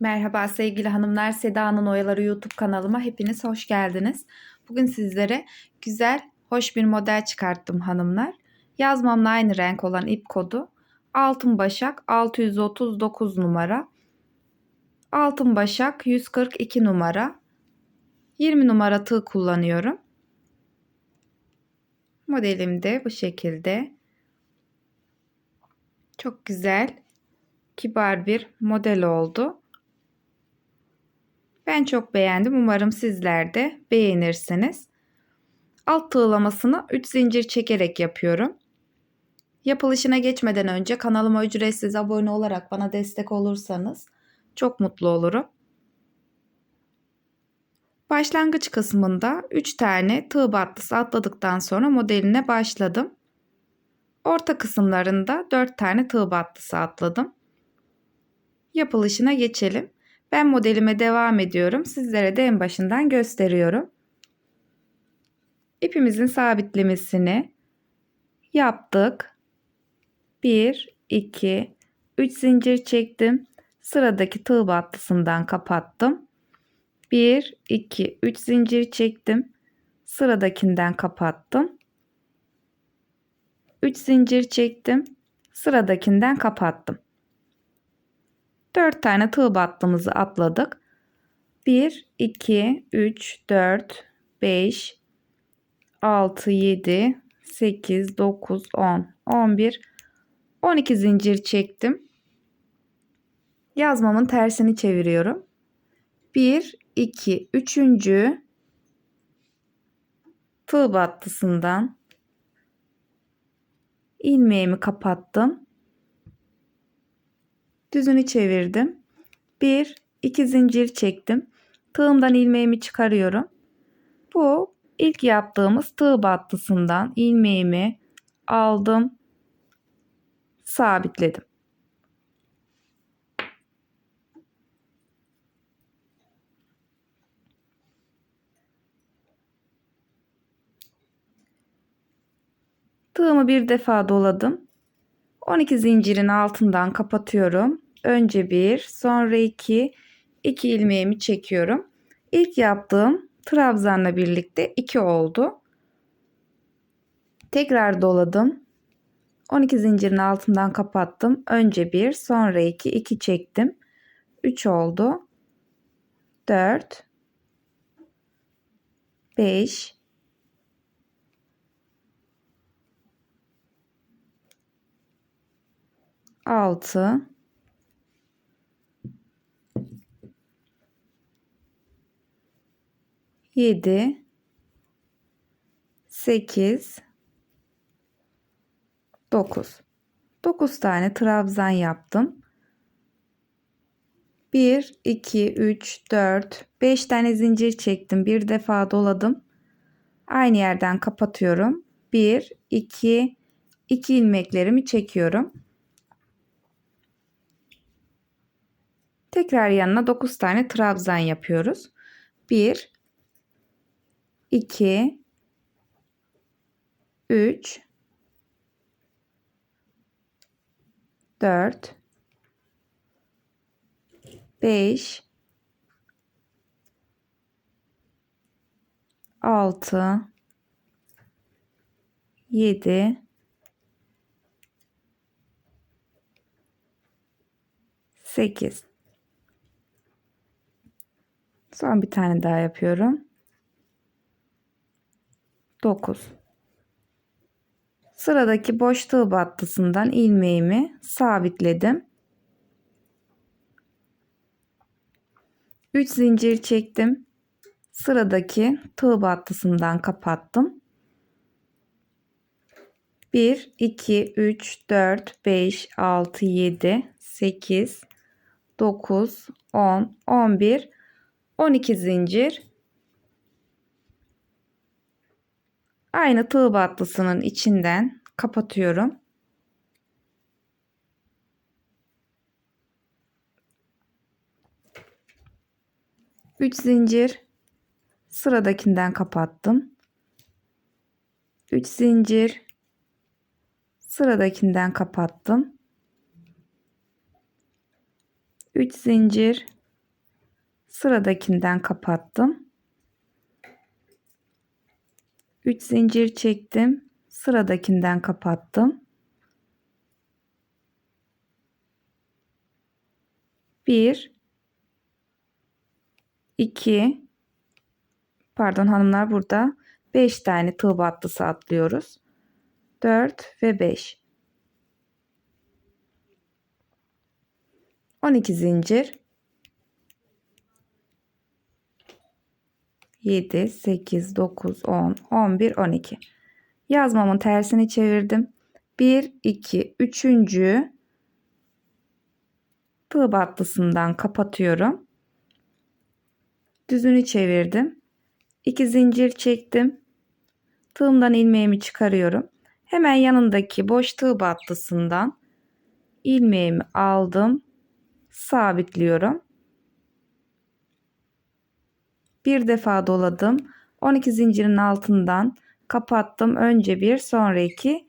Merhaba sevgili hanımlar, Seda'nın Oyaları YouTube kanalıma hepiniz hoş geldiniz. Bugün sizlere güzel, hoş bir model çıkarttım hanımlar. Yazmamla aynı renk olan ip kodu Altın Başak 639 numara. Altın Başak 142 numara. 20 numara tığ kullanıyorum. Modelim de bu şekilde. Çok güzel, kibar bir model oldu. Ben çok beğendim. Umarım sizler de beğenirsiniz. Alt tığlamasını 3 zincir çekerek yapıyorum. Yapılışına geçmeden önce kanalıma ücretsiz abone olarak bana destek olursanız çok mutlu olurum. Başlangıç kısmında 3 tane tığ battısı atladıktan sonra modeline başladım. Orta kısımlarında 4 tane tığ battısı atladım. Yapılışına geçelim. Ben modelime devam ediyorum. Sizlere de en başından gösteriyorum. İpimizin sabitlemesini yaptık. 1, 2, 3 zincir çektim. Sıradaki tığ battısından kapattım. 1, 2, 3 zincir çektim. Sıradakinden kapattım. 3 zincir çektim. Sıradakinden kapattım. 4 tane tığ battığımızı atladık. 1, 2, 3, 4, 5, 6, 7, 8, 9, 10, 11, 12 zincir çektim. Yazmamın tersini çeviriyorum. 1, 2, 3. tığ battısından ilmeğimi kapattım düzünü çevirdim. 1 2 zincir çektim. Tığımdan ilmeğimi çıkarıyorum. Bu ilk yaptığımız tığ battısından ilmeğimi aldım. Sabitledim. Tığımı bir defa doladım. 12 zincirin altından kapatıyorum. Önce bir, sonra iki, iki ilmeğimi çekiyorum. İlk yaptığım trabzanla birlikte iki oldu. Tekrar doladım. 12 zincirin altından kapattım. Önce bir, sonra iki, iki çektim. 3 oldu. 4 5 6 7 8 9 9 tane trabzan yaptım. 1 2 3 4 5 tane zincir çektim. Bir defa doladım. Aynı yerden kapatıyorum. 1 2 2 ilmeklerimi çekiyorum. Tekrar yanına 9 tane trabzan yapıyoruz. 1 2 3 4 5 6 7 8 Son bir tane daha yapıyorum. 9 Sıradaki boş tığ battısından ilmeğimi sabitledim. 3 zincir çektim. Sıradaki tığ battısından kapattım. 1 2 3 4 5 6 7 8 9 10 11 12 zincir Aynı tığ battısının içinden kapatıyorum. Üç zincir sıradakinden kapattım. Üç zincir sıradakinden kapattım. Üç zincir Sıradakinden kapattım. 3 zincir çektim. Sıradakinden kapattım. 1 2 pardon hanımlar burada 5 tane tığ battısı atlıyoruz. 4 ve 5. 12 zincir 7 8 9 10 11 12 yazmamın tersini çevirdim. 1 2 3. tığ battısından kapatıyorum. Düzünü çevirdim. 2 zincir çektim. Tığımdan ilmeğimi çıkarıyorum. Hemen yanındaki boş tığ battısından ilmeğimi aldım. Sabitliyorum. Bir defa doladım. 12 zincirin altından kapattım. Önce bir sonra iki.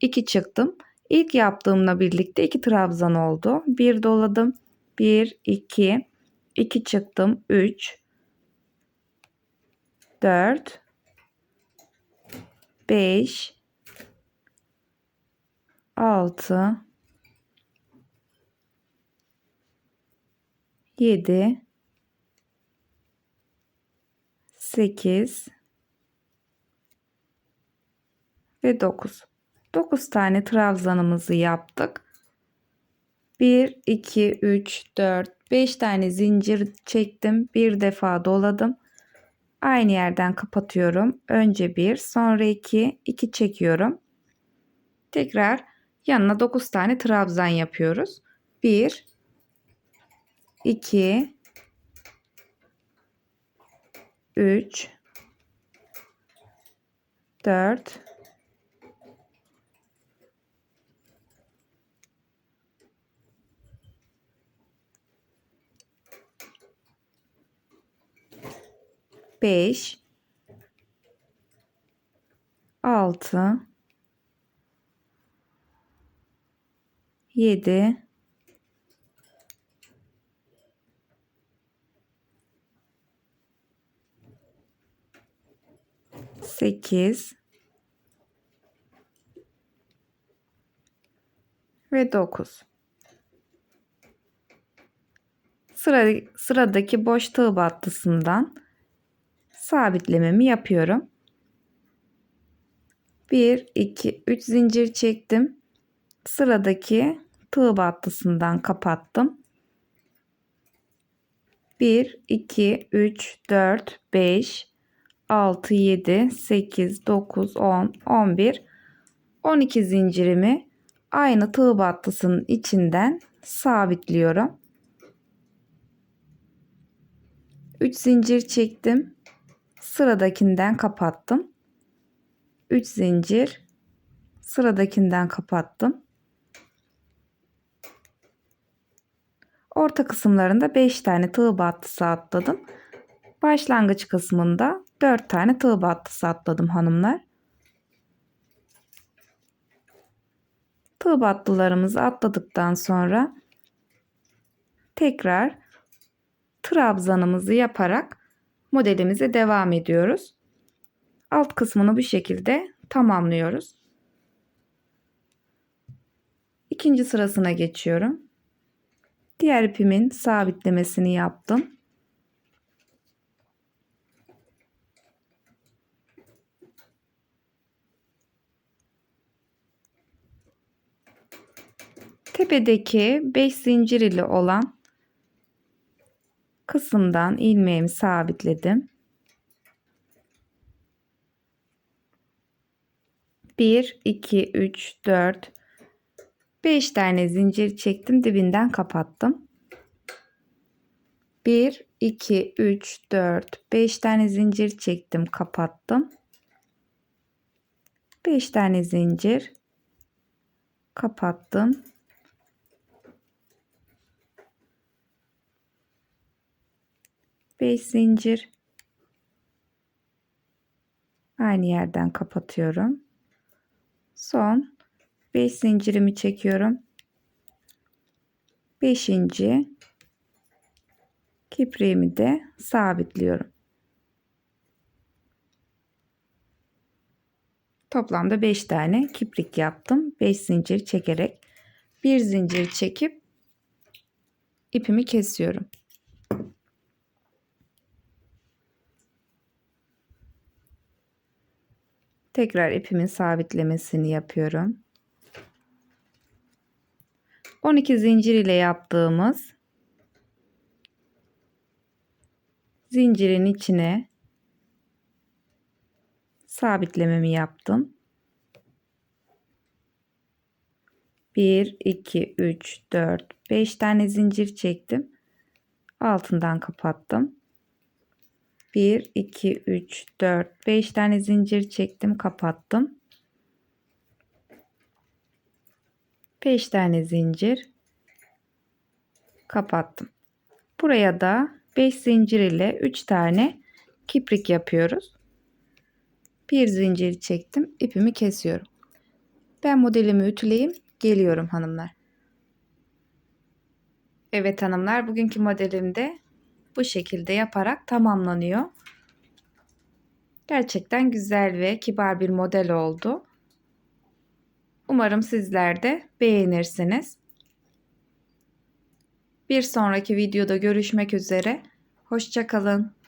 iki çıktım. İlk yaptığımla birlikte iki trabzan oldu. Bir doladım. Bir, iki, iki çıktım. Üç, dört, beş, altı, 7 8 ve 9. 9 tane trabzanımızı yaptık. 1 2 3 4 5 tane zincir çektim. Bir defa doladım. Aynı yerden kapatıyorum. Önce 1, sonra 2, 2 çekiyorum. Tekrar yanına 9 tane trabzan yapıyoruz. 1 2 3 4 5 6 7 8 ve 9. Sıra, sıradaki boş tığ battısından sabitlememi yapıyorum. 1 2 3 zincir çektim. Sıradaki tığ battısından kapattım. 1 2 3 4 5 6, 7, 8, 9, 10, 11, 12 zincirimi aynı tığ battısının içinden sabitliyorum. 3 zincir çektim. Sıradakinden kapattım. 3 zincir sıradakinden kapattım. Orta kısımlarında 5 tane tığ battısı atladım. Başlangıç kısmında 4 tane tığ battısı atladım hanımlar. Tığ battılarımızı atladıktan sonra tekrar trabzanımızı yaparak modelimize devam ediyoruz. Alt kısmını bu şekilde tamamlıyoruz. İkinci sırasına geçiyorum. Diğer ipimin sabitlemesini yaptım. Tepedeki 5 zincir ile olan kısımdan ilmeğimi sabitledim. 1 2 3 4 5 tane zincir çektim dibinden kapattım. 1 2 3 4 5 tane zincir çektim kapattım. 5 tane zincir kapattım. 5 zincir aynı yerden kapatıyorum. Son 5 zincirimi çekiyorum. 5. Kipriğimi de sabitliyorum. Toplamda 5 tane kiprik yaptım. 5 zincir çekerek bir zincir çekip ipimi kesiyorum. Tekrar ipimin sabitlemesini yapıyorum. 12 zincir ile yaptığımız zincirin içine sabitlememi yaptım. 1 2 3 4 5 tane zincir çektim. Altından kapattım. 1 2 3 4 5 tane zincir çektim, kapattım. 5 tane zincir kapattım. Buraya da 5 zincir ile 3 tane kiprik yapıyoruz. Bir zincir çektim, ipimi kesiyorum. Ben modelimi ütüleyeyim, geliyorum hanımlar. Evet hanımlar, bugünkü modelimde bu şekilde yaparak tamamlanıyor. Gerçekten güzel ve kibar bir model oldu. Umarım sizler de beğenirsiniz. Bir sonraki videoda görüşmek üzere. Hoşçakalın.